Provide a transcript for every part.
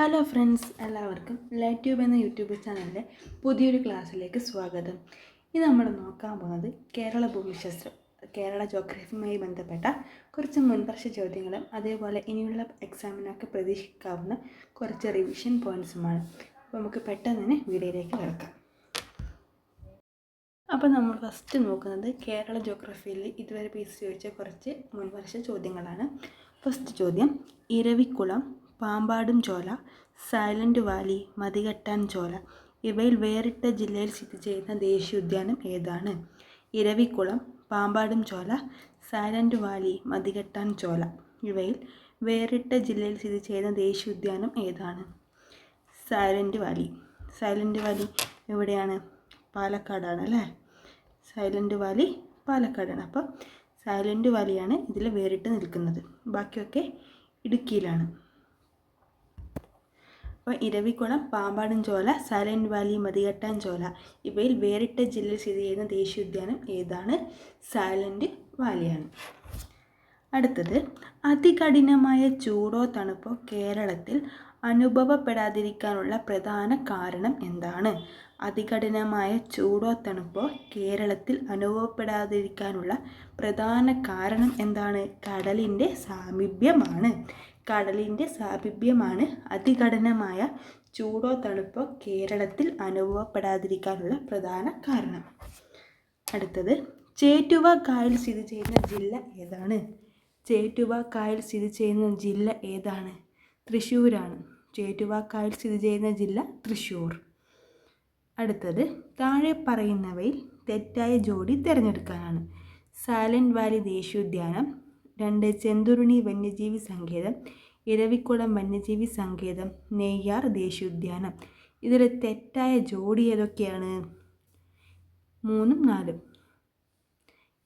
Hello friends എല്ലാവർക്കും light tube എന്ന YouTube ചാനലിന്റെ പുതിയൊരു ക്ലാസ്സിലേക്ക് സ്വാഗതം. ഇത് നമ്മൾ നോക്കാൻ പോകുന്നത് കേരള ഭൂമിശാസ്ത്രം കേരള ജോഗ്രഫിയുമായി ബന്ധപ്പെട്ട കുറച്ച് മുൻവർഷ ചോദ്യങ്ങളും അതേപോലെ ഇനിയുള്ള എക്സാമിനൊക്കെ പ്രതീക്ഷിക്കാവുന്ന കുറച്ച് റിവിഷൻ പോയിന്റ്സുമാണ് അപ്പോൾ നമുക്ക് പെട്ടെന്ന് തന്നെ വീഡിയോയിലേക്ക് കിടക്കാം. അപ്പോൾ നമ്മൾ ഫസ്റ്റ് നോക്കുന്നത് കേരള ജോഗ്രഫിയിൽ ഇതുവരെ പി ചോദിച്ച കുറച്ച് മുൻവർഷ ചോദ്യങ്ങളാണ്. ഫസ്റ്റ് ചോദ്യം ഇരവിക്കുളം പാമ്പാടും ചോല സൈലന്റ് വാലി മതികെട്ടാൻ ചോല. ഇവയിൽ വേറിട്ട ജില്ലയിൽ സ്ഥിതി ചെയ്യുന്ന ദേശീയോദ്യാനം ഏതാണ്? Eravikulam Pambadum Shola Silent Valley Mathikettan Shola. ഇവയിൽ വേറിട്ട ജില്ലയിൽ സ്ഥിതി ചെയ്യുന്ന ദേശീയോദ്യാനം ഏതാണ്? Silent valley. സൈലന്റ് വാലി എവിടെയാണ്? പാലക്കാടാണ് അല്ലേ? സൈലന്റ് വാലി പാലക്കാടാണ്. അപ്പോൾ സൈലന്റ് വാലിയാണ് ഇതിൽ വേറിട്ട് നിൽക്കുന്നത്. ബാക്കിയൊക്കെ ഇടുക്കിയിലാണ്. അപ്പോൾ ഇരവിക്കുളം പാമ്പാടും ചോല സൈലന്റ് വാലി മതികെട്ടാൻ ചോല ഇവയിൽ വേറിട്ട ജില്ലയിൽ സ്ഥിതി ചെയ്യുന്ന ദേശീയോദ്യാനം ഏതാണ്? സൈലന്റ് വാലിയാണ്. അടുത്തത് അതികഠിനമായ ചൂടോ തണുപ്പോ കേരളത്തിൽ അനുഭവപ്പെടാതിരിക്കാനുള്ള പ്രധാന കാരണം എന്താണ്? അതികഠിനമായ ചൂടോ തണുപ്പോ കേരളത്തിൽ അനുഭവപ്പെടാതിരിക്കാനുള്ള പ്രധാന കാരണം എന്താണ്? കടലിന്റെ സാമീപ്യമാണ്. കടലിന്റെ സാമീപ്യമാണ് അതികഠിനമായ ചൂടോ തണുപ്പോ കേരളത്തിൽ അനുഭവപ്പെടാതിരിക്കാനുള്ള പ്രധാന കാരണം. അടുത്തത് ചേറ്റുവ കായൽ സ്ഥിതി ചെയ്യുന്ന ജില്ല ഏതാണ്? ചേറ്റുവ കായൽ സ്ഥിതി ചെയ്യുന്ന ജില്ല ഏതാണ്? തൃശ്ശൂരാണ്. ചേറ്റുവ കായൽ സ്ഥിതി ചെയ്യുന്ന ജില്ല തൃശ്ശൂർ. അടുത്തത് താഴെ പറയുന്നവയിൽ തെറ്റായ ജോഡി തിരഞ്ഞെടുക്കാനാണ്. സൈലന്റ് വാലി ദേശീയോദ്യാനം രണ്ട് ചെന്തുരുണി വന്യജീവി സങ്കേതം ഇരവിക്കുളം വന്യജീവി സങ്കേതം നെയ്യാർ ദേശീയോദ്യാനം. ഇതിൽ തെറ്റായ ജോഡി ഏതൊക്കെയാണ്? മൂന്നും നാലും.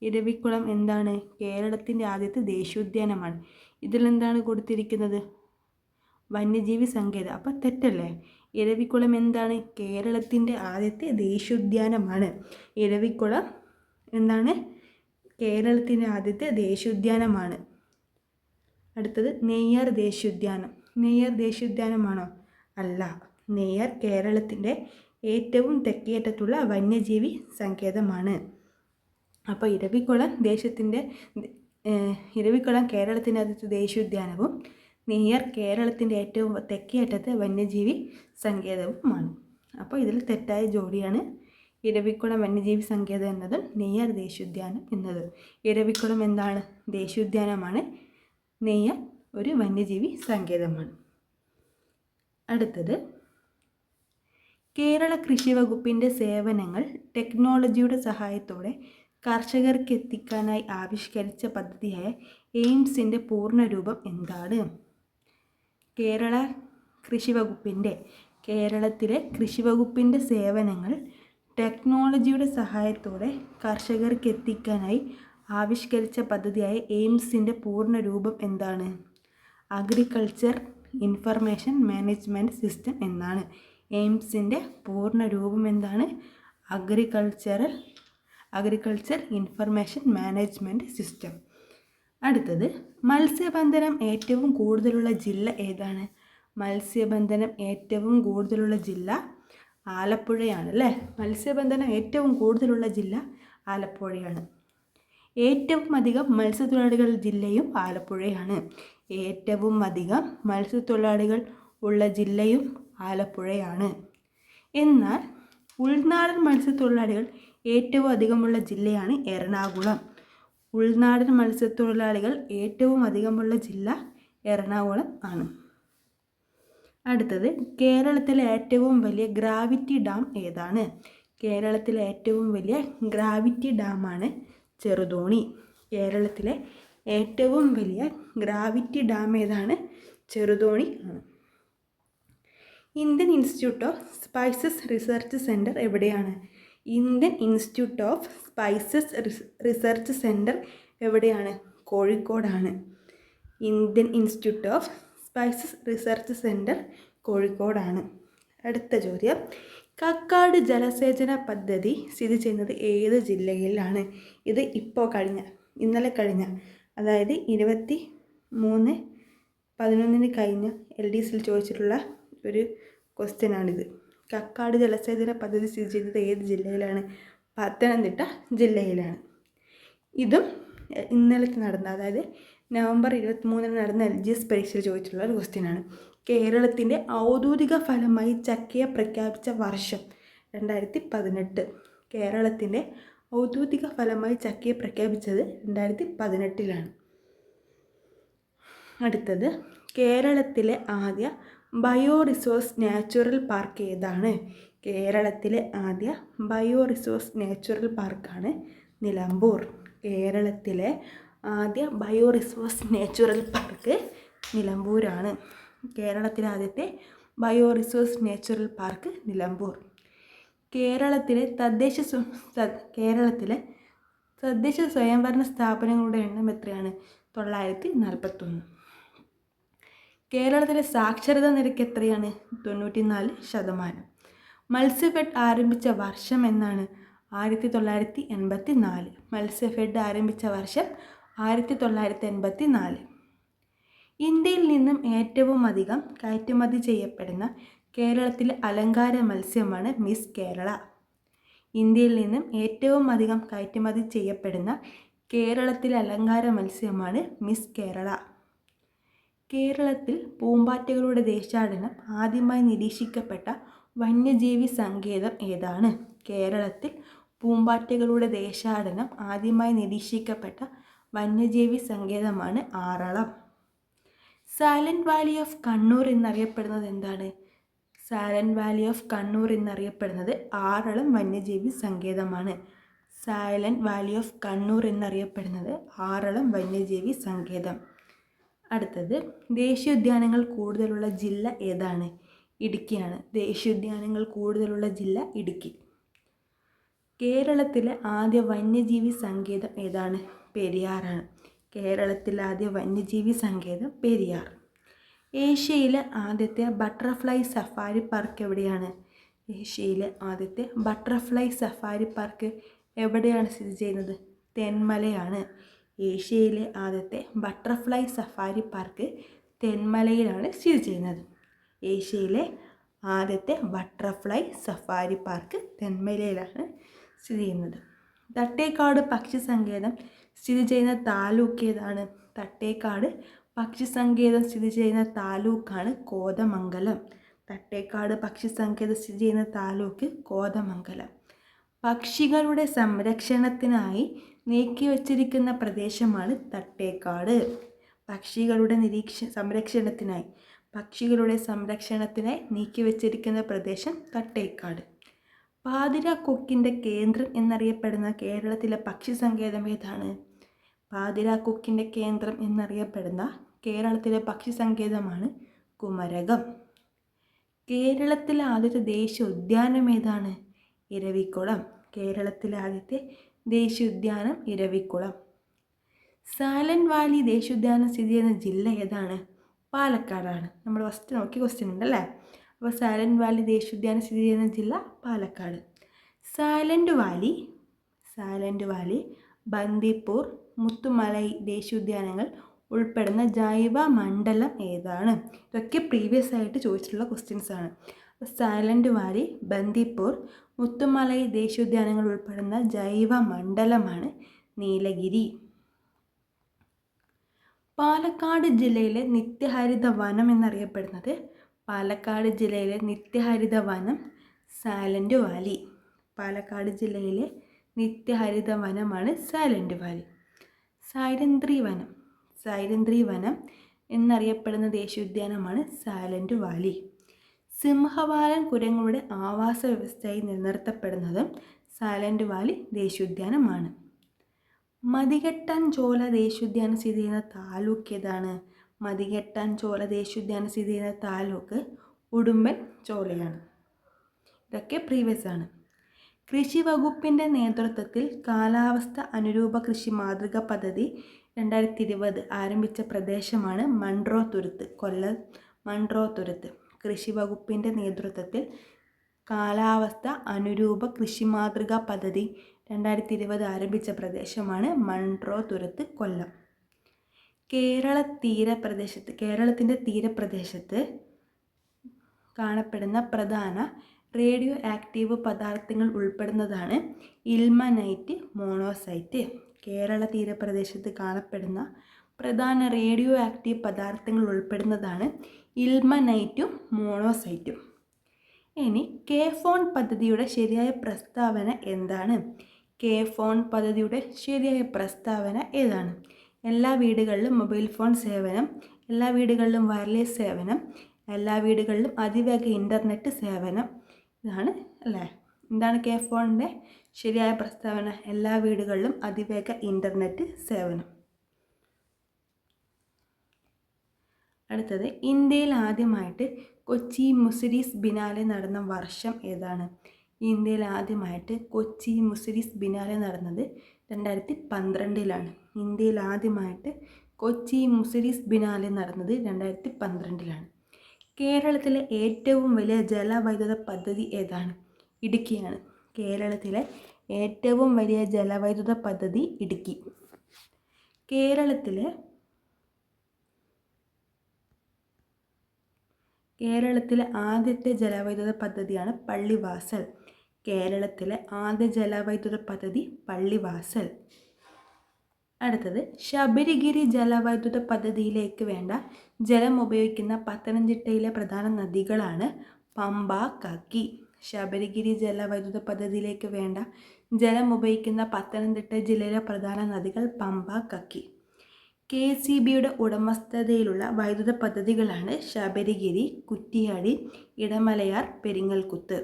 ഇരവിക്കുളം എന്താണ്? കേരളത്തിന്റെ ആദ്യത്തെ ദേശീയോദ്യാനമാണ്. ഇതിലെന്താണ് കൊടുത്തിരിക്കുന്നത്? വന്യജീവി സങ്കേതം. അപ്പം തെറ്റല്ലേ? ഇരവിക്കുളം എന്താണ്? കേരളത്തിന്റെ ആദ്യത്തെ ദേശീയോദ്യാനമാണ് ഇരവിക്കുളം എന്താണ്? കേരളത്തിന്റെ ആദ്യത്തെ ദേശീയോദ്യാനമാണ് അടുത്തത് നെയ്യാർ ദേശീയോദ്യാനം നെയ്യാർ ദേശീയോദ്യാനമാണോ അല്ല. നെയ്യാർ കേരളത്തിന്റെ ഏറ്റവും തെക്കേറ്റത്തുള്ള വന്യജീവി സങ്കേതമാണ്. അപ്പോൾ ഇരവിക്കുളം ദേശത്തിന്റെ ഇരവിക്കുളം കേരളത്തിന്റെ ആദ്യത്തെ ദേശീയോദ്യാനവും നെയ്യാർ കേരളത്തിന്റെ ഏറ്റവും തെക്കേ അറ്റത്തെ വന്യജീവി സങ്കേതവുമാണ് അപ്പോൾ ഇതിൽ തെറ്റായ ജോഡിയാണ് ഇരവിക്കുളം വന്യജീവി സങ്കേതം എന്നതും നെയ്യാർ ദേശീയോദ്യാനം എന്നതും. ഇരവിക്കുളം എന്താണ്? ദേശീയോദ്യാനമാണ് നെയ്യാർ ഒരു വന്യജീവി സങ്കേതമാണ്. അടുത്തത് കേരള കൃഷി വകുപ്പിന്റെ സേവനങ്ങൾ ടെക്നോളജിയുടെ സഹായത്തോടെ കർഷകർക്ക് എത്തിക്കാനായി ആവിഷ്കരിച്ച പദ്ധതിയായ എയിംസിന്റെ പൂർണരൂപം എന്താണ്? കേരള കൃഷി വകുപ്പിന്റെ കേരളത്തിലെ കൃഷി വകുപ്പിന്റെ സേവനങ്ങൾ ടെക്നോളജിയുടെ സഹായത്തോടെ കർഷകർക്ക് എത്തിക്കാനായി ആവിഷ്കരിച്ച പദ്ധതിയായ എയിംസിന്റെ പൂർണ രൂപം എന്താണ്? അഗ്രികൾച്ചർ ഇൻഫർമേഷൻ മാനേജ്മെന്റ് സിസ്റ്റം എന്നാണ്. എയിംസിന്റെ പൂർണ രൂപം എന്താണ്? Agricultural agriculture information management system. അടുത്തത് മത്സ്യബന്ധനം ഏറ്റവും കൂടുതലുള്ള ജില്ല ഏതാണ്? മത്സ്യബന്ധനം ഏറ്റവും കൂടുതലുള്ള ജില്ല ആലപ്പുഴയാണ് അല്ലേ? മത്സ്യബന്ധനം ഏറ്റവും കൂടുതലുള്ള ജില്ല ആലപ്പുഴയാണ്. ഏറ്റവും അധികം മത്സ്യത്തൊഴിലാളികൾ ജില്ലയും ആലപ്പുഴയാണ്. ഏറ്റവും അധികം മത്സ്യത്തൊഴിലാളികൾ ഉള്ള ജില്ലയും ആലപ്പുഴയാണ്. എന്നാൽ ഉൾനാടൻ മത്സ്യത്തൊഴിലാളികൾ ഏറ്റവും അധികമുള്ള ജില്ലയാണ് എറണാകുളം. ഉൾനാടൻ മത്സ്യത്തൊഴിലാളികൾ ഏറ്റവും അധികമുള്ള ജില്ല എറണാകുളം ആണ്. അടുത്തത് കേരളത്തിലെ ഏറ്റവും വലിയ ഗ്രാവിറ്റി ഡാം ഏതാണ്? കേരളത്തിലെ ഏറ്റവും വലിയ ഗ്രാവിറ്റി ഡാമാണ് ചെറുതോണി. കേരളത്തിലെ ഏറ്റവും വലിയ ഗ്രാവിറ്റി ഡാം ഏതാണ്? ചെറുതോണി ആണ്. Indian institute of spices research centre എവിടെയാണ്? Indian institute of spices research centre എവിടെയാണ്? കോഴിക്കോടാണ്. Indian institute of spices research centre കോഴിക്കോടാണ്. അടുത്ത ചോദ്യം. കക്കാട് ജലസേചന പദ്ധതി സ്ഥിതി ചെയ്യുന്നത് ഏത് ജില്ലയിലാണ്? ഇത് ഇപ്പോൾ കഴിഞ്ഞ ഇന്നലെ കഴിഞ്ഞ അതായത് ഇരുപത്തി മൂന്ന് പതിനൊന്നിന് കഴിഞ്ഞ എൽ ഡി സിയിൽ ചോദിച്ചിട്ടുള്ള ഒരു ക്വസ്റ്റ്യനാണിത് കക്കാട് ജലസേചന പദ്ധതി സ്ഥിതി ചെയ്യുന്നത് ഏത് ജില്ലയിലാണ്? പത്തനംതിട്ട ജില്ലയിലാണ്. ഇതും ഇന്നലെ നടന്ന അതായത് നവംബർ ഇരുപത്തിമൂന്നിന് നടന്ന എൽ ജി എസ് പരീക്ഷയിൽ ചോദിച്ചിട്ടുള്ള ഒരു ക്വസ്റ്റ്യനാണ് കേരളത്തിന്റെ ഔദ്യോഗിക ഫലമായി ചക്കയെ പ്രഖ്യാപിച്ച വർഷം രണ്ടായിരത്തി പതിനെട്ട് കേരളത്തിന്റെ ഔദ്യോഗിക ഫലമായി ചക്കയെ പ്രഖ്യാപിച്ചത് രണ്ടായിരത്തി പതിനെട്ടിലാണ് അടുത്തത് കേരളത്തിലെ ആദ്യ ബയോ റിസോഴ്സ് നാച്ചുറൽ പാർക്ക് ഏതാണ്? കേരളത്തിലെ ആദ്യ ബയോ റിസോഴ്സ് നാച്ചുറൽ പാർക്കാണ് നിലമ്പൂർ. കേരളത്തിലെ ആദ്യ ബയോ റിസോഴ്സ് നാച്ചുറൽ പാർക്ക് നിലമ്പൂരാണ്. കേരളത്തിലെ ആദ്യത്തെ bio resource natural park Nilambur. കേരളത്തിലെ തദ്ദേശ കേരളത്തിലെ തദ്ദേശ സ്വയംഭരണ സ്ഥാപനങ്ങളുടെ എണ്ണം എത്രയാണ്? തൊള്ളായിരത്തി നാൽപ്പത്തൊന്ന് കേരളത്തിലെ സാക്ഷരതാ നിരക്ക് എത്രയാണ്? തൊണ്ണൂറ്റിനാല് ശതമാനം. മത്സ്യഫെഡ് ആരംഭിച്ച വർഷം എന്നാണ്? ആയിരത്തി തൊള്ളായിരത്തി എൺപത്തി നാല് മത്സ്യഫെഡ് ആരംഭിച്ച വർഷം ആയിരത്തി തൊള്ളായിരത്തി എൺപത്തി നാല് ഇന്ത്യയിൽ നിന്നും ഏറ്റവും അധികം കയറ്റുമതി ചെയ്യപ്പെടുന്ന കേരളത്തിലെ അലങ്കാര മത്സ്യമാണ് മിസ് കേരള. ഇന്ത്യയിൽ നിന്നും ഏറ്റവും അധികം കയറ്റുമതി ചെയ്യപ്പെടുന്ന കേരളത്തിലെ അലങ്കാര മത്സ്യമാണ് മിസ് കേരള. കേരളത്തിൽ പൂമ്പാറ്റകളുടെ ദേശാടനം ആദ്യമായി നിരീക്ഷിക്കപ്പെട്ട വന്യജീവി സങ്കേതം ഏതാണ്? കേരളത്തിൽ പൂമ്പാറ്റകളുടെ ദേശാടനം ആദ്യമായി നിരീക്ഷിക്കപ്പെട്ട വന്യജീവി സങ്കേതമാണ് Aralam. Silent valley of Kannur എന്നറിയപ്പെടുന്നത് എന്താണ്? സൈലന്റ് വാലി ഓഫ് കണ്ണൂർ എന്നറിയപ്പെടുന്നത് ആറളം വന്യജീവി സങ്കേതമാണ്. സൈലന്റ് വാലി ഓഫ് കണ്ണൂർ എന്നറിയപ്പെടുന്നത് ആറളം വന്യജീവി സങ്കേതം. അടുത്തത് ദേശീയോദ്യാനങ്ങൾ കൂടുതലുള്ള ജില്ല ഏതാണ്? ഇടുക്കിയാണ്. ദേശീയോദ്യാനങ്ങൾ കൂടുതലുള്ള ജില്ല ഇടുക്കി. കേരളത്തിലെ ആദ്യ വന്യജീവി സങ്കേതം ഏതാണ്? പെരിയാറാണ്. കേരളത്തിലെ ആദ്യ വന്യജീവി സങ്കേതം പെരിയാർ. ഏഷ്യയിലെ ആദ്യത്തെ ബട്ടർഫ്ലൈ സഫാരി പാർക്ക് എവിടെയാണ്? ഏഷ്യയിലെ ആദ്യത്തെ ബട്ടർഫ്ലൈ സഫാരി പാർക്ക് എവിടെയാണ് സ്ഥിതി ചെയ്യുന്നത്? തെന്മലയാണ്. ഏഷ്യയിലെ ആദ്യത്തെ ബട്ടർഫ്ലൈ സഫാരി പാർക്ക് തെന്മലയിലാണ് സ്ഥിതി ചെയ്യുന്നത്. ഏഷ്യയിലെ ആദ്യത്തെ ബട്ടർഫ്ലൈ സഫാരി പാർക്ക് തെന്മലയിലാണ് സ്ഥിതി ചെയ്യുന്നത്. തട്ടേക്കാട് പക്ഷി സങ്കേതം സ്ഥിതി ചെയ്യുന്ന താലൂക്ക് ഏതാണ്? തട്ടേക്കാട്. പക്ഷി സങ്കേതം സ്ഥിതി ചെയ്യുന്ന താലൂക്കാണ് കോതമംഗലം. തട്ടേക്കാട് പക്ഷി സങ്കേതം സ്ഥിതി ചെയ്യുന്ന താലൂക്ക് കോതമംഗലം. പക്ഷികളുടെ സംരക്ഷണത്തിനായി നീക്കി വച്ചിരിക്കുന്ന പ്രദേശമാണ് തട്ടേക്കാട്. പക്ഷികളുടെ നിരീക്ഷ സംരക്ഷണത്തിനായി. പക്ഷികളുടെ സംരക്ഷണത്തിനായി നീക്കി വച്ചിരിക്കുന്ന പ്രദേശം തട്ടേക്കാട്. പാതിര കൊക്കിന്റെ കേന്ദ്രം എന്നറിയപ്പെടുന്ന കേരളത്തിലെ പക്ഷി സങ്കേതം ഏതാണ്? പാതിര കൊക്കിന്റെ കേന്ദ്രം എന്നറിയപ്പെടുന്ന കേരളത്തിലെ പക്ഷി സങ്കേതമാണ് കുമരകം. കേരളത്തിലെ ആദ്യത്തെ ദേശീയ ഉദ്യാനം ഏതാണ്? ഇരവിക്കുളം കേരളത്തിലെ ആദ്യത്തെ ദേശീയ ഉദ്യാനം ഇരവിക്കുളം സൈലന്റ് വാലി ദേശീയോദ്യാനം സ്ഥിതി ചെയ്യുന്ന ജില്ല ഏതാണ്? പാലക്കാടാണ്. നമ്മൾ ഫസ്റ്റ് നോക്കിയ ക്വസ്റ്റ്യൻ ഉണ്ടല്ലേ? അപ്പോൾ സൈലന്റ് വാലി ദേശീയോദ്യാനം സ്ഥിതി ചെയ്യുന്ന ജില്ല Palakkad. Silent valley silent valley Bandipur Mudumalai ദേശീയോദ്യാനങ്ങൾ ഉൾപ്പെടുന്ന ജൈവ മണ്ഡലം ഏതാണ്? ഇതൊക്കെ പ്രീവിയസ് ആയിട്ട് ചോദിച്ചിട്ടുള്ള ക്വസ്റ്റ്യൻസ് ആണ്. സൈലന്റ് വാലി ബന്ദിപ്പൂർ മുത്തുമലൈ ദേശീയോദ്യാനങ്ങൾ ഉൾപ്പെടുന്ന ജൈവ മണ്ഡലമാണ് നീലഗിരി. പാലക്കാട് ജില്ലയിലെ നിത്യഹരിത വനം എന്നറിയപ്പെടുന്നത് പാലക്കാട് ജില്ലയിലെ നിത്യഹരിത വനം സാലന്റ് വാലി. പാലക്കാട് ജില്ലയിലെ നിത്യഹരിത വനമാണ് സാലന്റ് വാലി. സൈലന്ത്രി വനം സൈലന്ത്രി വനം എന്നറിയപ്പെടുന്ന ദേശീയോദ്യാനമാണ് സാലന്റ് വാലി. സിംഹവാലൻ കുരങ്ങളുടെ ആവാസ വ്യവസ്ഥയായി നിലനിർത്തപ്പെടുന്നതും സാലന്റ് വാലി ദേശീയോദ്യാനമാണ്. മതികെട്ടൻ ചോല ദേശീയോദ്യാനം സ്ഥിതി ചെയ്യുന്ന താലൂക്ക് ഏതാണ്? മതികെട്ടാൻ ചോല ദേശീയോദ്യാനം സ്ഥിതി ചെയ്യുന്ന താലൂക്ക് ഉടുമ്പൻ ചോലയാണ്. ഇതൊക്കെ പ്രീവിയസ് ആണ്. കൃഷി വകുപ്പിന്റെ നേതൃത്വത്തിൽ കാലാവസ്ഥ അനുരൂപ കൃഷി മാതൃക പദ്ധതി രണ്ടായിരത്തി ഇരുപത് ആരംഭിച്ച പ്രദേശമാണ് മൺട്രോ തുരുത്ത് കൊല്ലം മൺട്രോ തുരുത്ത്. കൃഷി വകുപ്പിന്റെ നേതൃത്വത്തിൽ കാലാവസ്ഥ അനുരൂപ കൃഷി മാതൃക പദ്ധതി രണ്ടായിരത്തി ഇരുപത് ആരംഭിച്ച പ്രദേശമാണ് മൺട്രോ തുരുത്ത് കൊല്ലം. കേരള തീരപ്രദേശത്ത് കേരളത്തിന്റെ തീരപ്രദേശത്ത് കാണപ്പെടുന്ന പ്രധാന റേഡിയോ ആക്റ്റീവ് പദാർത്ഥങ്ങൾ ഉൾപ്പെടുന്നതാണ് ഇൽമനൈറ്റ് മോണോസൈറ്റ്. കേരള തീരപ്രദേശത്ത് കാണപ്പെടുന്ന പ്രധാന റേഡിയോ ആക്റ്റീവ് പദാർത്ഥങ്ങൾ ഉൾപ്പെടുന്നതാണ് ഇൽമനൈറ്റും മോണോസൈറ്റും. ഇനി കെ ഫോൺ പദ്ധതിയുടെ ശരിയായ പ്രസ്താവന എന്താണ്? കെ ഫോൺ പദ്ധതിയുടെ ശരിയായ പ്രസ്താവന ഏതാണ്? എല്ലാ വീടുകളിലും മൊബൈൽ ഫോൺ സേവനം എല്ലാ വീടുകളിലും വയർലെസ് സേവനം എല്ലാ വീടുകളിലും അതിവേഗ ഇന്റർനെറ്റ് സേവനം. ഇതാണ് അല്ലേ? എന്താണ് കെ ഫോണിന്റെ ശരിയായ പ്രസ്താവന? എല്ലാ വീടുകളിലും അതിവേഗ ഇന്റർനെറ്റ് സേവനം. അടുത്തത് ഇന്ത്യയിൽ ആദ്യമായിട്ട് കൊച്ചി മുസിരീസ് ബിനാലെ നടന്ന വർഷം ഏതാണ്? ഇന്ത്യയിൽ ആദ്യമായിട്ട് കൊച്ചി മുസിരീസ് ബിനാലെ നടന്നത് രണ്ടായിരത്തി പന്ത്രണ്ടിലാണ് ഇന്ത്യയിൽ ആദ്യമായിട്ട് കൊച്ചി മുസിരീസ് ബിനാലെ നടന്നത് രണ്ടായിരത്തി പന്ത്രണ്ടിലാണ് കേരളത്തിലെ ഏറ്റവും വലിയ ജലവൈദ്യുത പദ്ധതി ഏതാണ്? ഇടുക്കിയാണ്. കേരളത്തിലെ ഏറ്റവും വലിയ ജലവൈദ്യുത പദ്ധതി ഇടുക്കി. കേരളത്തിലെ കേരളത്തിലെ ആദ്യത്തെ ജലവൈദ്യുത പദ്ധതിയാണ് പള്ളിവാസൽ. കേരളത്തിലെ ആദ്യ ജലവൈദ്യുത പദ്ധതി പള്ളിവാസൽ. അടുത്തത് ശബരിഗിരി ജലവൈദ്യുത പദ്ധതിയിലേക്ക് വേണ്ട ജലം ഉപയോഗിക്കുന്ന പത്തനംതിട്ടയിലെ പ്രധാന നദികളാണ് പമ്പ കക്കി. ശബരിഗിരി ജലവൈദ്യുത പദ്ധതിയിലേക്ക് വേണ്ട ജലം ഉപയോഗിക്കുന്ന പത്തനംതിട്ട ജില്ലയിലെ പ്രധാന നദികൾ പമ്പ കക്കി. കെ സി ബിയുടെ ഉടമസ്ഥതയിലുള്ള വൈദ്യുത പദ്ധതികളാണ് ശബരിഗിരി കുറ്റിയാടി ഇടമലയാർ പെരിങ്ങൽകുത്ത്.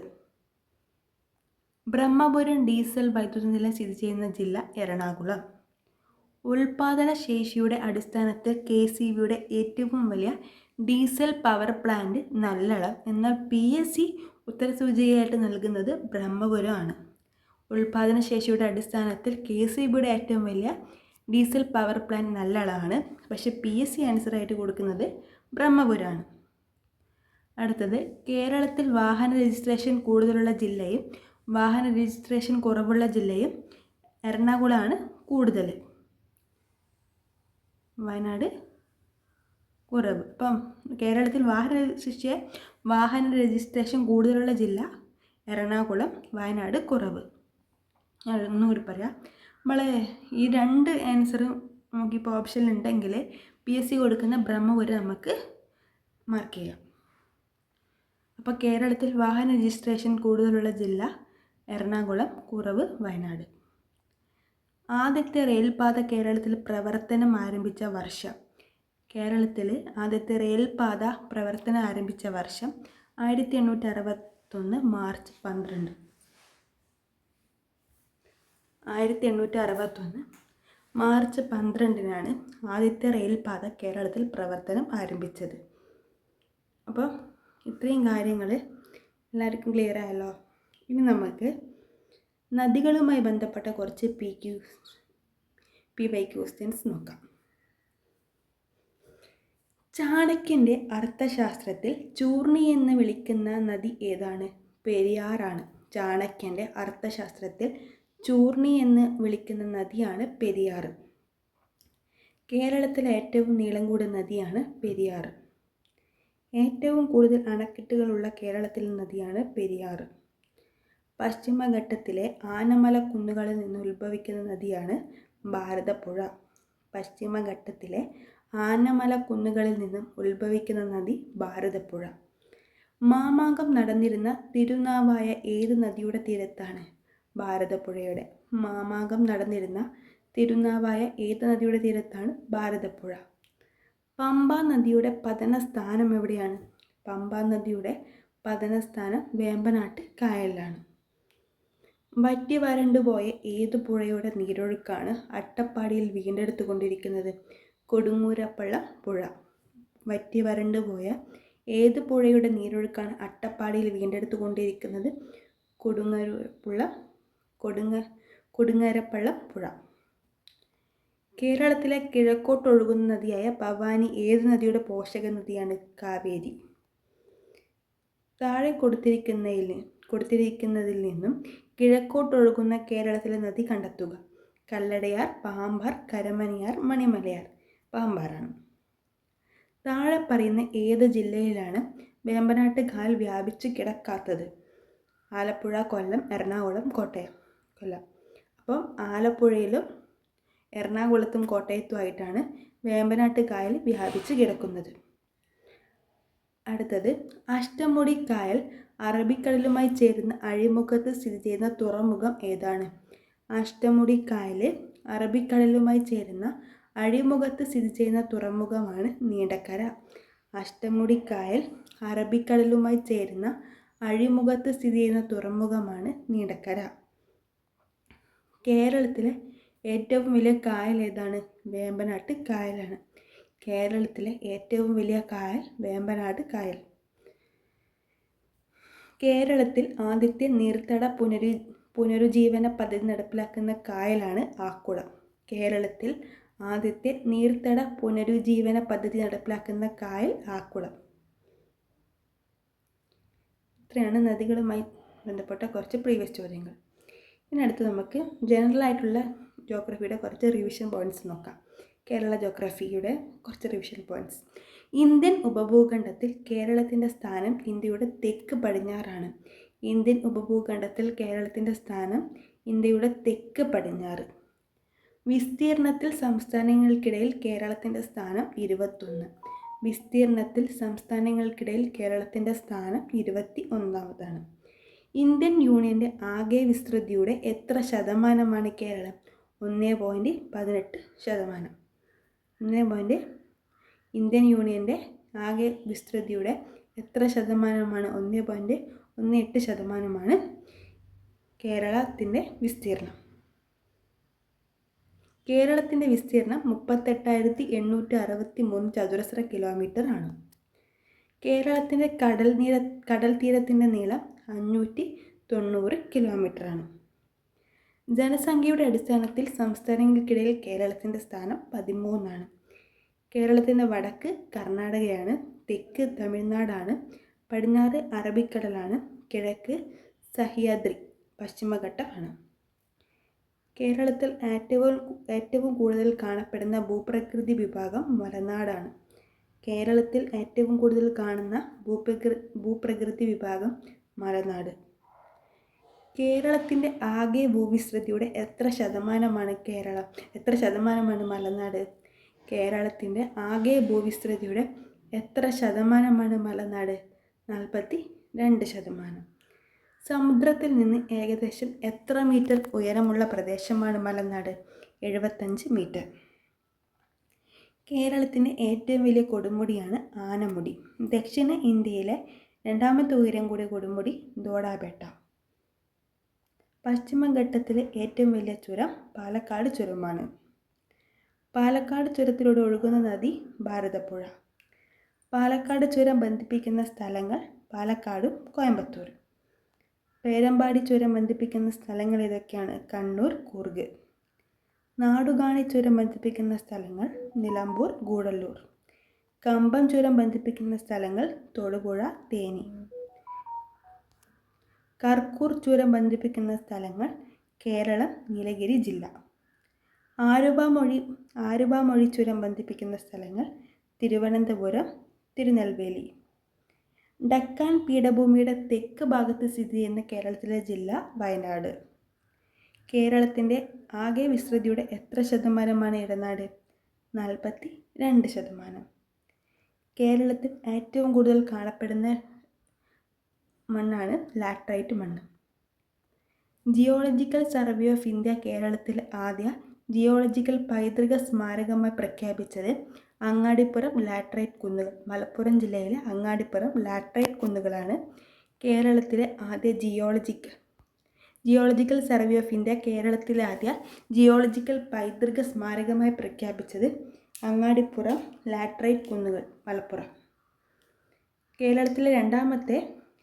ബ്രഹ്മപുരം ഡീസൽ വൈദ്യുത നിലയം സ്ഥിതി ചെയ്യുന്ന ജില്ല എറണാകുളം. ഉൽപാദന ശേഷിയുടെ അടിസ്ഥാനത്തിൽ കെ സി ബിയുടെ ഏറ്റവും വലിയ ഡീസൽ പവർ പ്ലാന്റ് നല്ലളം എന്നാൽ പി എസ് സി ഉത്തരസൂചികയായിട്ട് നൽകുന്നത് ബ്രഹ്മപുരമാണ്. ഉൽപാദന ശേഷിയുടെ അടിസ്ഥാനത്തിൽ കെ സി ബിയുടെ ഏറ്റവും വലിയ ഡീസൽ പവർ പ്ലാന്റ് നല്ലളാണ് പക്ഷേ പി എസ് സി ആൻസറായിട്ട് കൊടുക്കുന്നത് ബ്രഹ്മപുരമാണ്. അടുത്തത് കേരളത്തിൽ വാഹന രജിസ്ട്രേഷൻ കൂടുതലുള്ള ജില്ലയും വാഹന രജിസ്ട്രേഷൻ കുറവുള്ള ജില്ലയും എറണാകുളമാണ് കൂടുതൽ. വയനാട് കുറവ്. ഇപ്പം കേരളത്തിൽ വാഹന രജിസ്ട്രേഷൻ വാഹന രജിസ്ട്രേഷൻ കൂടുതലുള്ള ജില്ല എറണാകുളം വയനാട് കുറവ്. ഒന്നും കൂടി പറയാം. നമ്മൾ ഈ രണ്ട് ആൻസറും നമുക്കിപ്പോൾ ഓപ്ഷൻ ഉണ്ടെങ്കിൽ പി എസ് സി കൊടുക്കുന്ന ബ്രഹ്മപുരം നമുക്ക് മാർക്ക് ചെയ്യാം. അപ്പോൾ കേരളത്തിൽ വാഹന രജിസ്ട്രേഷൻ കൂടുതലുള്ള ജില്ല എറണാകുളം കുറവ് വയനാട്. ആദ്യത്തെ റെയിൽപാത കേരളത്തിൽ പ്രവർത്തനം ആരംഭിച്ച വർഷം. കേരളത്തിൽ ആദ്യത്തെ റെയിൽപാത പ്രവർത്തനം ആരംഭിച്ച വർഷം ആയിരത്തി എണ്ണൂറ്റി അറുപത്തൊന്ന് മാർച്ച് പന്ത്രണ്ട്. ആയിരത്തി എണ്ണൂറ്റി അറുപത്തൊന്ന് മാർച്ച് പന്ത്രണ്ടിനാണ് ആദ്യത്തെ റെയിൽപാത കേരളത്തിൽ പ്രവർത്തനം ആരംഭിച്ചത്. അപ്പോൾ ഇത്രയും കാര്യങ്ങൾ എല്ലാവർക്കും ക്ലിയർ ആയല്ലോ? ഇനി നമുക്ക് നദികളുമായി ബന്ധപ്പെട്ട കുറച്ച് P Q P Y questions നോക്കാം. ചാണക്യന്റെ അർത്ഥശാസ്ത്രത്തിൽ ചൂർണി എന്ന് വിളിക്കുന്ന നദി ഏതാണ്? പെരിയാറാണ്. ചാണക്യന്റെ അർത്ഥശാസ്ത്രത്തിൽ ചൂർണി എന്ന് വിളിക്കുന്ന നദിയാണ് പെരിയാർ കേരളത്തിലെ ഏറ്റവും നീളം കൂടിയ നദിയാണ് പെരിയാർ ഏറ്റവും കൂടുതൽ അണക്കെട്ടുകളുള്ള കേരളത്തിലെ നദിയാണ് പെരിയാർ പശ്ചിമഘട്ടത്തിലെ ആനമല കുന്നുകളിൽ നിന്ന് ഉത്ഭവിക്കുന്ന നദിയാണ് ഭാരതപ്പുഴ. പശ്ചിമഘട്ടത്തിലെ ആനമല കുന്നുകളിൽ നിന്നും ഉത്ഭവിക്കുന്ന നദി ഭാരതപ്പുഴ. മാമാങ്കം നടന്നിരുന്ന തിരുനാവായ ഏത് നദിയുടെ തീരത്താണ്? ഭാരതപ്പുഴയുടെ. മാമാങ്കം നടന്നിരുന്ന തിരുനാവായ ഏത് നദിയുടെ തീരത്താണ്? ഭാരതപ്പുഴ. പമ്പ നദിയുടെ പതന സ്ഥാനം എവിടെയാണ്? പമ്പ നദിയുടെ പതന സ്ഥാനം വേമ്പനാട്ട് കായലിലാണ്. വറ്റി വരണ്ടുപോയ ഏത് പുഴയുടെ നീരൊഴുക്കാണ് അട്ടപ്പാടിയിൽ വീണ്ടെടുത്തുകൊണ്ടിരിക്കുന്നത്? കൊടുങ്ങൂരപ്പള്ള പുഴ. വറ്റി വരണ്ടുപോയ ഏത് പുഴയുടെ നീരൊഴുക്കാണ് അട്ടപ്പാടിയിൽ വീണ്ടെടുത്തുകൊണ്ടിരിക്കുന്നത്? കൊടുങ്ങരുപ്പുള്ള കൊടുങ്ങ കൊടുങ്ങരപ്പള്ള പുഴ. കേരളത്തിലെ കിഴക്കോട്ടൊഴുകുന്ന നദിയായ ഭവാനി ഏത് നദിയുടെ പോഷക നദിയാണ്? കാവേരി. താഴെ കൊടുത്തിരിക്കുന്നതിൽ കൊടുത്തിരിക്കുന്നതിൽ നിന്നും കിഴക്കോട്ടൊഴുകുന്ന കേരളത്തിലെ നദി കണ്ടെത്തുക. കല്ലടയാർ പാമ്പാർ കരമനയാർ മണിമലയാർ. പാമ്പാറാണ്. താഴെ പറയുന്ന ഏത് ജില്ലയിലാണ് വേമ്പനാട്ട് കാൽ വ്യാപിച്ച് കിടക്കാത്തത്? ആലപ്പുഴ കൊല്ലം എറണാകുളം കോട്ടയം. കൊല്ലം. അപ്പം ആലപ്പുഴയിലും എറണാകുളത്തും കോട്ടയത്തുമായിട്ടാണ് വേമ്പനാട്ട് കായൽ വ്യാപിച്ച് കിടക്കുന്നത്. അടുത്തത് അഷ്ടമുടി കായൽ അറബിക്കടലുമായി ചേരുന്ന അഴിമുഖത്ത് സ്ഥിതി ചെയ്യുന്ന തുറമുഖം ഏതാണ്? അഷ്ടമുടി കായൽ അറബിക്കടലുമായി ചേരുന്ന അഴിമുഖത്ത് സ്ഥിതി ചെയ്യുന്ന തുറമുഖമാണ് നീണ്ടക്കര. അഷ്ടമുടി കായൽ അറബിക്കടലുമായി ചേരുന്ന അഴിമുഖത്ത് സ്ഥിതി ചെയ്യുന്ന തുറമുഖമാണ് നീണ്ടക്കര. കേരളത്തിലെ ഏറ്റവും വലിയ കായൽ ഏതാണ്? വേമ്പനാട്ട് കായലാണ്. കേരളത്തിലെ ഏറ്റവും വലിയ കായൽ വേമ്പനാട് കായൽ. കേരളത്തിൽ ആദ്യത്തെ നീർത്തട പുനരു പുനരുജ്ജീവന പദ്ധതി നടപ്പിലാക്കുന്ന കായലാണ് ആക്കുളം. കേരളത്തിൽ ആദ്യത്തെ നീർത്തട പുനരുജ്ജീവന പദ്ധതി നടപ്പിലാക്കുന്ന കായൽ ആക്കുളം. ഇത്രയാണ് നദികളുമായി ബന്ധപ്പെട്ട കുറച്ച് പ്രീവിയസ് ചോദ്യങ്ങൾ. ഇനി അടുത്ത് നമുക്ക് ജനറൽ ആയിട്ടുള്ള ജോഗ്രഫിയുടെ കുറച്ച് റിവിഷൻ പോയിന്റ്സ് നോക്കാം. കേരള ജോഗ്രഫിയുടെ കുറച്ച് റിവിഷൻ പോയിന്റ്സ് ഇന്ത്യൻ ഉപഭൂഖണ്ഡത്തിൽ കേരളത്തിന്റെ സ്ഥാനം ഇന്ത്യയുടെ തെക്ക് പടിഞ്ഞാറാണ്. ഇന്ത്യൻ ഉപഭൂഖണ്ഡത്തിൽ കേരളത്തിന്റെ സ്ഥാനം ഇന്ത്യയുടെ തെക്ക് പടിഞ്ഞാറ്. വിസ്തീർണത്തിൽ സംസ്ഥാനങ്ങൾക്കിടയിൽ കേരളത്തിന്റെ സ്ഥാനം ഇരുപത്തൊന്ന്. വിസ്തീർണത്തിൽ സംസ്ഥാനങ്ങൾക്കിടയിൽ കേരളത്തിന്റെ സ്ഥാനം ഇരുപത്തി ഒന്നാമതാണ് ഇന്ത്യൻ യൂണിയന്റെ ആകെ വിസ്തൃതിയുടെ എത്ര ശതമാനമാണ് കേരളം? ഒന്ന് പോയിന്റ് പതിനെട്ട് ശതമാനം. ഒന്ന് പോയിന്റ് ഇന്ത്യൻ യൂണിയന്റെ ആകെ വിസ്തൃതിയുടെ എത്ര ശതമാനമാണ്? ഒന്ന് പോയിന്റ് ഒന്ന് എട്ട് ശതമാനമാണ് കേരളത്തിന്റെ വിസ്തീർണം കേരളത്തിന്റെ വിസ്തീർണം മുപ്പത്തെട്ടായിരത്തി എണ്ണൂറ്റി അറുപത്തി മൂന്ന് ചതുരശ്ര കിലോമീറ്റർ ആണ്. കേരളത്തിന്റെ കടൽ നീര കടൽ തീരത്തിന്റെ നീളം അഞ്ഞൂറ്റി തൊണ്ണൂറ് കിലോമീറ്ററാണ് ജനസംഖ്യയുടെ അടിസ്ഥാനത്തിൽ സംസ്ഥാനങ്ങൾക്കിടയിൽ കേരളത്തിന്റെ സ്ഥാനം പതിമൂന്നാണ്. കേരളത്തിന്റെ വടക്ക് കർണാടകയാണ് തെക്ക് തമിഴ്നാടാണ് പടിഞ്ഞാറ് അറബിക്കടലാണ് കിഴക്ക് സഹ്യാദ്രി പശ്ചിമഘട്ടമാണ്. കേരളത്തിൽ ഏറ്റവും ഏറ്റവും കൂടുതൽ കാണപ്പെടുന്ന ഭൂപ്രകൃതി വിഭാഗം മലനാടാണ്. കേരളത്തിൽ ഏറ്റവും കൂടുതൽ കാണുന്ന ഭൂപ്രകൃ ഭൂപ്രകൃതി വിഭാഗം മലനാട്. കേരളത്തിന്റെ ആകെ ഭൂവിസ്തൃതിയുടെ എത്ര ശതമാനമാണ് കേരളം എത്ര ശതമാനമാണ് മലനാട്? കേരളത്തിന്റെ ആകെ ഭൂവിസ്തൃതിയുടെ എത്ര ശതമാനമാണ് മലനാട്? നാൽപ്പത്തി രണ്ട് ശതമാനം. സമുദ്രത്തിൽ നിന്ന് ഏകദേശം എത്ര മീറ്റർ ഉയരമുള്ള പ്രദേശമാണ് മലനാട്? എഴുപത്തഞ്ച് മീറ്റർ. കേരളത്തിന്റെ ഏറ്റവും വലിയ കൊടുമുടിയാണ് ആനമുടി. ദക്ഷിണ ഇന്ത്യയിലെ രണ്ടാമത്തെ ഉയരം കൂടിയ കൊടുമുടി ദോഡാബേട്ട പശ്ചിമഘട്ടത്തിലെ ഏറ്റവും വലിയ ചുരം പാലക്കാട് ചുരമാണ്. പാലക്കാട് ചുരത്തിലൂടെ ഒഴുകുന്ന നദി ഭാരതപ്പുഴ. പാലക്കാട് ചുരം ബന്ധിപ്പിക്കുന്ന സ്ഥലങ്ങൾ പാലക്കാടും കോയമ്പത്തൂരും. പേരമ്പാടി ചുരം ബന്ധിപ്പിക്കുന്ന സ്ഥലങ്ങൾ ഏതൊക്കെയാണ്? കണ്ണൂർ കൂർഗ്. നാടുകാണി ചുരം ബന്ധിപ്പിക്കുന്ന സ്ഥലങ്ങൾ നിലമ്പൂർ ഗൂഡല്ലൂർ. കമ്പം ചുരം ബന്ധിപ്പിക്കുന്ന സ്ഥലങ്ങൾ തൊടുപുഴ തേനി. കർക്കൂർ ചുരം ബന്ധിപ്പിക്കുന്ന സ്ഥലങ്ങൾ കേരളം നീലഗിരി ജില്ല. ആലുവമൊഴി ആലുവമൊഴി ചുരം ബന്ധിപ്പിക്കുന്ന സ്ഥലങ്ങൾ തിരുവനന്തപുരം തിരുനെൽവേലി. ഡക്കാൻ പീഠഭൂമിയുടെ തെക്ക് ഭാഗത്ത് സ്ഥിതി ചെയ്യുന്ന കേരളത്തിലെ ജില്ല വയനാട്. കേരളത്തിന്റെ ആകെ വിസ്തൃതിയുടെ എത്ര ശതമാനമാണ് ഇടനാട്? നാൽപ്പത്തി രണ്ട് ശതമാനം. കേരളത്തിൽ ഏറ്റവും കൂടുതൽ കാണപ്പെടുന്ന മണ്ണാണ് ലാറ്ററൈറ്റ് മണ്ണ്. ജിയോളജിക്കൽ സർവേ ഓഫ് ഇന്ത്യ കേരളത്തിൽ ആദ്യ ജിയോളജിക്കൽ പൈതൃക സ്മാരകമായി പ്രഖ്യാപിച്ചത് അങ്ങാടിപ്പുറം ലാറ്ററൈറ്റ് കുന്നുകൾ. മലപ്പുറം ജില്ലയിലെ അങ്ങാടിപ്പുറം ലാറ്ററൈറ്റ് കുന്നുകളാണ് കേരളത്തിലെ ആദ്യ geological geological survey of India കേരളത്തിലെ ആദ്യ ജിയോളജിക്കൽ പൈതൃക സ്മാരകമായി പ്രഖ്യാപിച്ചത് അങ്ങാടിപ്പുറം ലാറ്ററൈറ്റ് കുന്നുകൾ മലപ്പുറം. കേരളത്തിലെ രണ്ടാമത്തെ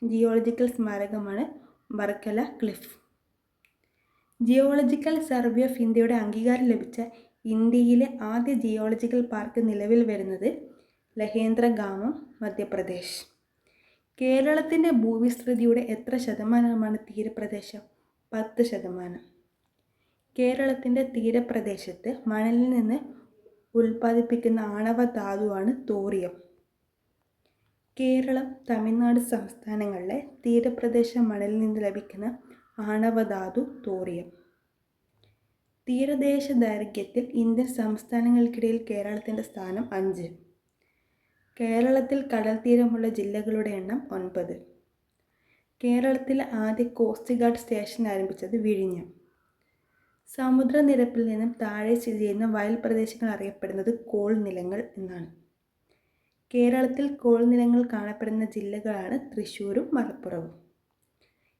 geological സ്മാരകമാണ് Varkala cliff geological survey of ഇന്ത്യയുടെ അംഗീകാരം ലഭിച്ച ഇന്ത്യയിലെ ആദ്യ ജിയോളജിക്കൽ പാർക്ക് നിലവിൽ വരുന്നത് ലഹേന്ദ്രഗാമം മധ്യപ്രദേശ്. കേരളത്തിന്റെ ഭൂവിസ്തൃതിയുടെ എത്ര ശതമാനമാണ് തീരപ്രദേശം? പത്ത് ശതമാനം. കേരളത്തിന്റെ തീരപ്രദേശത്ത് മണലിൽ നിന്ന് ഉൽപ്പാദിപ്പിക്കുന്ന ആണവ ധാതുവാണ് തോറിയം. കേരളം തമിഴ്നാട് സംസ്ഥാനങ്ങളിലെ തീരപ്രദേശ മണലിൽ നിന്ന് ലഭിക്കുന്ന ആണവധാതു തോറിയം. തീരദേശ ദൈർഘ്യത്തിൽ ഇന്ത്യൻ സംസ്ഥാനങ്ങൾക്കിടയിൽ കേരളത്തിന്റെ സ്ഥാനം അഞ്ച്. കേരളത്തിൽ കടൽത്തീരമുള്ള ജില്ലകളുടെ എണ്ണം ഒൻപത്. കേരളത്തിലെ ആദ്യ കോസ്റ്റ് ഗാർഡ് സ്റ്റേഷൻ ആരംഭിച്ചത് വിഴിഞ്ഞം. സമുദ്രനിരപ്പിൽ നിന്നും താഴെ സ്ഥിതി ചെയ്യുന്ന വയൽ പ്രദേശങ്ങൾ അറിയപ്പെടുന്നത് കോൾ നിലങ്ങൾ എന്നാണ്. കേരളത്തിൽ കോൾ നിലങ്ങൾ കാണപ്പെടുന്ന ജില്ലകളാണ് തൃശ്ശൂരും മലപ്പുറവും.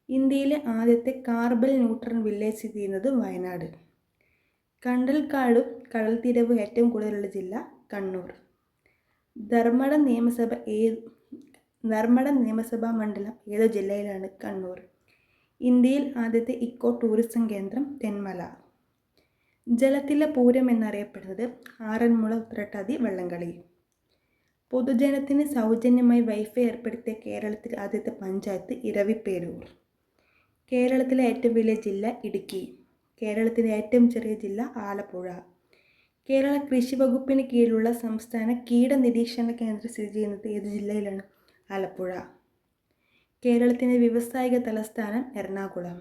ഇന്ത്യയിലെ ആദ്യത്തെ കാർബൽ ന്യൂട്രൺ വില്ലേജ് സ്ഥിതി ചെയ്യുന്നത് വയനാട്. കണ്ടൽക്കാടും കടൽത്തീരവും ഏറ്റവും കൂടുതലുള്ള ജില്ല കണ്ണൂർ. ധർമ്മട നിയമസഭ ഏത് ധർമ്മട നിയമസഭാ മണ്ഡലം ഏത് ജില്ലയിലാണ് കണ്ണൂർ. ഇന്ത്യയിൽ ആദ്യത്തെ ഇക്കോ ടൂറിസം കേന്ദ്രം തെന്മല. ജലത്തിലെ പൂരം എന്നറിയപ്പെടുന്നത് ആറന്മുള ഉത്രട്ടാതി വള്ളംകളി. പൊതുജനത്തിന് സൗജന്യമായി വൈഫൈ ഏർപ്പെടുത്തിയ കേരളത്തിലെ ആദ്യത്തെ പഞ്ചായത്ത് ഇരവിപ്പേരൂർ. കേരളത്തിലെ ഏറ്റവും വലിയ ജില്ല ഇടുക്കി. കേരളത്തിലെ ഏറ്റവും ചെറിയ ജില്ല ആലപ്പുഴ. കേരള കൃഷി വകുപ്പിന് കീഴിലുള്ള സംസ്ഥാന കീട നിരീക്ഷണ കേന്ദ്രം സ്ഥിതി ചെയ്യുന്നത് ഏത് ജില്ലയിലാണ്? ആലപ്പുഴ. കേരളത്തിന്റെ വ്യവസായിക തലസ്ഥാനം എറണാകുളം.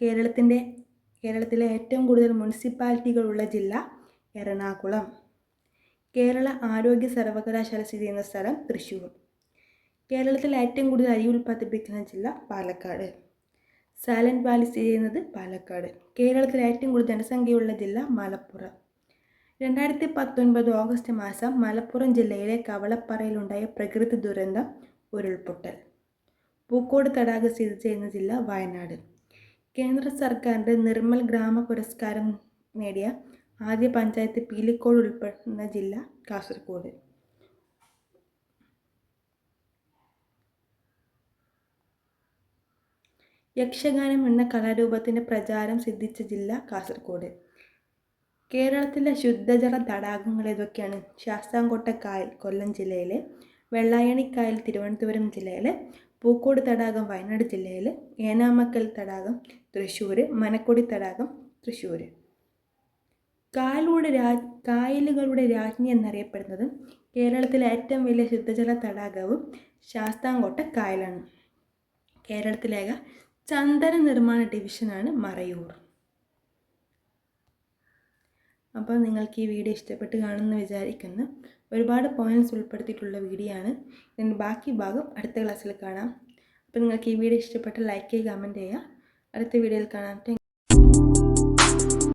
കേരളത്തിന്റെ കേരളത്തിലെ ഏറ്റവും കൂടുതൽ മുനിസിപ്പാലിറ്റികളുള്ള ജില്ല എറണാകുളം. കേരള ആരോഗ്യ സർവകലാശാല സ്ഥിതി ചെയ്യുന്ന സ്ഥലം തൃശ്ശൂർ കേരളത്തിൽ ഏറ്റവും കൂടുതൽ അരി ഉൽപ്പാദിപ്പിക്കുന്ന ജില്ല പാലക്കാട്. സാലന്റ് വാലി സ്ഥിതി ചെയ്യുന്നത് പാലക്കാട്. കേരളത്തിലെ ഏറ്റവും കൂടുതൽ ജനസംഖ്യയുള്ള ജില്ല മലപ്പുറം. രണ്ടായിരത്തി പത്തൊൻപത് ഓഗസ്റ്റ് മാസം മലപ്പുറം ജില്ലയിലെ കവളപ്പാറയിലുണ്ടായ പ്രകൃതി ദുരന്തം ഉരുൾപൊട്ടൽ. പൂക്കോട് തടാകം സ്ഥിതി ചെയ്യുന്ന ജില്ല വയനാട്. കേന്ദ്ര സർക്കാരിന്റെ നിർമ്മൽ ഗ്രാമ പുരസ്കാരം നേടിയ ആദ്യ പഞ്ചായത്ത് പീലിക്കോട് ഉൾപ്പെടുന്ന ജില്ല കാസർഗോഡ്. യക്ഷഗാനം എന്ന കലാരൂപത്തിന്റെ പ്രചാരം സിദ്ധിച്ച ജില്ല കാസർഗോഡ് കേരളത്തിലെ ശുദ്ധജല തടാകങ്ങൾ ഏതൊക്കെയാണ്? ശാസ്താംകോട്ട കായൽ കൊല്ലം ജില്ലയിലെ വെള്ളായണിക്കായൽ തിരുവനന്തപുരം ജില്ലയിലെ പൂക്കോട് തടാകം വയനാട് ജില്ലയിൽ ഏനാമക്കൽ തടാകം തൃശ്ശൂർ മനക്കൊടി തടാകം തൃശ്ശൂർ കായലുകളുടെ രാ കായലുകളുടെ രാജ്ഞി എന്നറിയപ്പെടുന്നത് കേരളത്തിലെ ഏറ്റവും വലിയ ശുദ്ധജല തടാകവും ശാസ്താംകോട്ട കായലാണ് ചന്ദന നിർമ്മാണ ഡിവിഷനാണ് മറയൂർ. അപ്പോൾ നിങ്ങൾക്ക് ഈ വീഡിയോ ഇഷ്ടപ്പെട്ട് കാണുമെന്ന് വിചാരിക്കുന്നു. ഒരുപാട് പോയിന്റ്സ് ഉൾപ്പെടുത്തിയിട്ടുള്ള വീഡിയോ ആണ്. ഇതിന്റെ ബാക്കി ഭാഗം അടുത്ത ക്ലാസ്സിൽ കാണാം. അപ്പോൾ നിങ്ങൾക്ക് ഈ വീഡിയോ ഇഷ്ടപ്പെട്ട് ലൈക്ക് ചെയ്യുക കമന്റ് ചെയ്യുക. അടുത്ത വീഡിയോയിൽ കാണാം.